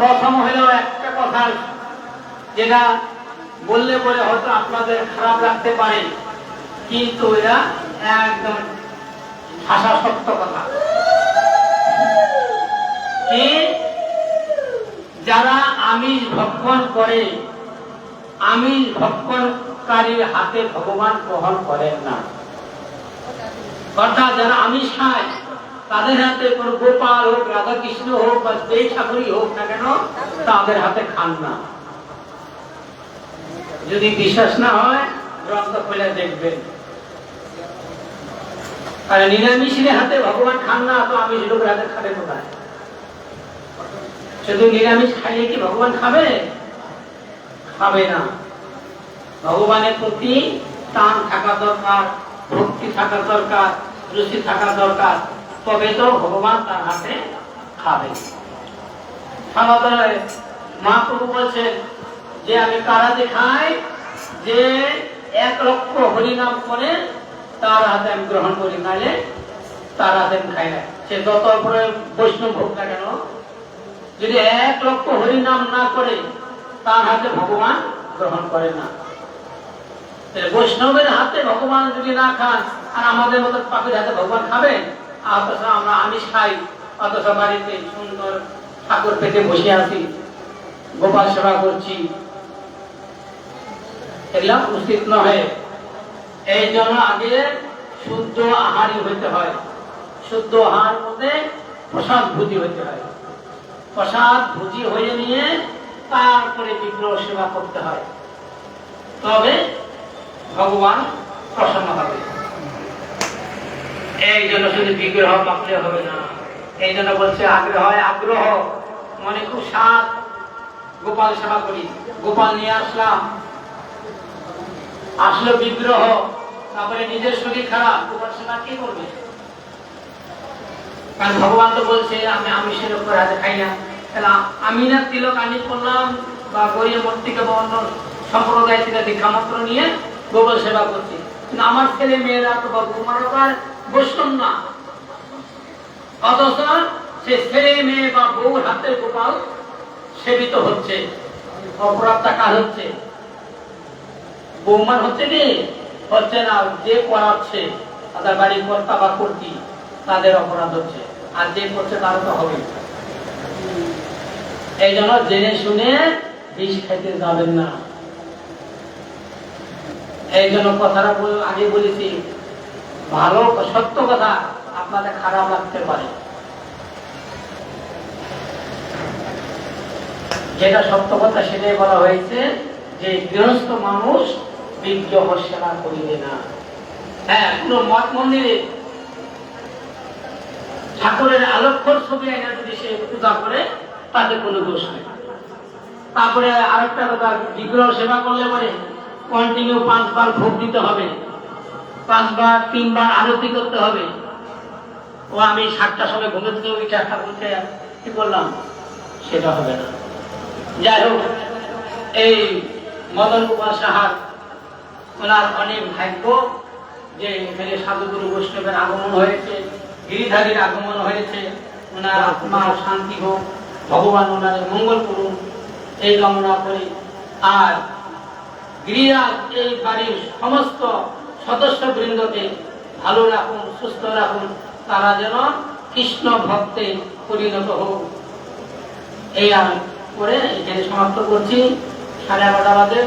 প্রথম হলো একটা কথা, যেটা বললে পরে হয়তো আপনাদের খারাপ লাগতে পারে, কিন্তু এরা একদম ভাষা সত্য কথা। যারা আমিষ ভক্ষণ করে, আমিষ ভক্ষণকারীর হাতে ভগবান গ্রহণ করেন না। অর্থাৎ যারা আমিষ খায় তাদের হাতে কোন গোপাল হোক রাধা কৃষ্ণ হোক, বা যেই ঠাকুরই হোক না কেন, তাদের হাতে খান না। যদি বিশ্বাস না হয়, গ্রন্থ খুলে দেখবেন। আর নিরামিষের হাতে ভগবান খান না, তো আমিষ লোকের হাতে খাবে কোথায়? শুধু নিরামিষ খাইলে কি ভগবান খাবে? খাবে না। ভগবানের প্রতি টান থাকা দরকার, ভক্তি থাকা দরকার, রুচি থাকা দরকার। তবে তো ভগবান তার হাতে খাবে। সনাতনের মহাপ্রভু বলছেন, যে আমি কারাতে খাই, যে এক লক্ষ হরিনাম করে তার হাতে আমি গ্রহণ করি, নাহলে তার হাতে আমি খাই না। সে যত উপরে বৈষ্ণব হোক না কেন, যদি এক লক্ষ হরিনাম না করে তার হাতে ভগবান গ্রহণ করে না। বৈষ্ণবের হাতে ভগবান যদি না খান, আর আমাদের মতো পাখির হাতে ভগবান খাবেন অথচ আমরা আমিষ খাই, অথচ বাড়িতে সুন্দর ঠাকুর পেটে বসে আছি, গোপাল সেবা করছি। এগুলা উচিত এই জন্য আগে শুদ্ধ আহারই হইতে হয়। শুদ্ধ আহার মধ্যে প্রসাদ ভুজি হইতে হয়। প্রসাদ ভুজি হয়ে নিয়ে তারপরে বিগ্রহ সেবা করতে হয়। তবে ভগবান প্রসন্ন হবে। এই জন্য শুধু বিগ্রহ মাপলে হবে না। এই জন্য বলছে, আগ্রহ আগ্রহ। মনে খুব সাত গোপাল সেবা করি। গোপাল নিয়ে আসলাম। আসলো বিগ্রহ। তারপরে নিজের শরীর খারাপ। গোপাল সেবা করবে? কারণ ভগবান তো বলছে, আমি আমিষের উপর হাতে খাই না। তাহলে আমি না তিলক আনি করলাম বা গরিব মূর্তিকে বা অন্য সম্প্রদায় থেকে দীক্ষা মাত্র নিয়ে গোপাল সেবা করছি। আমার ছেলে মেয়েরা তো বা বৈষ্ণব না। অথচ সে ছেলে, মেয়ে বা বউর হাতে গোপাল সেবিত হচ্ছে অপরাধটা কাজ হচ্ছে। বৌমার হচ্ছে কি? হচ্ছে না, যে করাচ্ছে তাদের বাড়ির কর্তা বা কর্তি, তাদের অপরাধ হচ্ছে। আর যে করছে তার তো হবে এই জন্য জেনে শুনে বিষ খাইতে যাবেন না। এই জন্য কথাটা আগে বলেছি ভালো সত্য কথা আপনাদের খারাপ লাগতে পারে। যেটা সত্য কথা সেটাই বলা হয়েছে যে গৃহস্থ মানুষ বিগ্রহ সেবা করিবে না। হ্যাঁ কোনো মঠ মন্দিরে ঠাকুরের আলোক্ষর ছবি আইনা যদি সে পূজা করে, তাতে কোনো দোষ নেই। তারপরে আরেকটা কথা, বিগ্রহ সেবা করলে পরে কন্টিনিউ পাঁচবার ভোগ দিতে হবে। পাঁচবার, তিনবার আরতি করতে হবে? ও আমি সাতটার সময় ঘুমে থেকে ওই চারটা বলতে কি করলাম সেটা হবে না। যাই হোক, এই মদন কুমার সাহার, ওনার অনেক ভাগ্য যে এখানে সাধুগুরু বৈষ্ণবের আগমন হয়েছে, গিরিধারীর আগমন হয়েছে। ওনার আত্মার শান্তি হোক, ভগবান ওনার মঙ্গল করুন এই কামনা করি। আর গিরিরাজ এই বাড়ির সমস্ত সদস্য বৃন্দকে ভালো রাখুন, সুস্থ রাখুন, তারা যেন কৃষ্ণ ভক্তে পরিণত হোক। এই আমি করে এখানে সমাপ্ত করছি। সাড়ে এগারোটা বাজে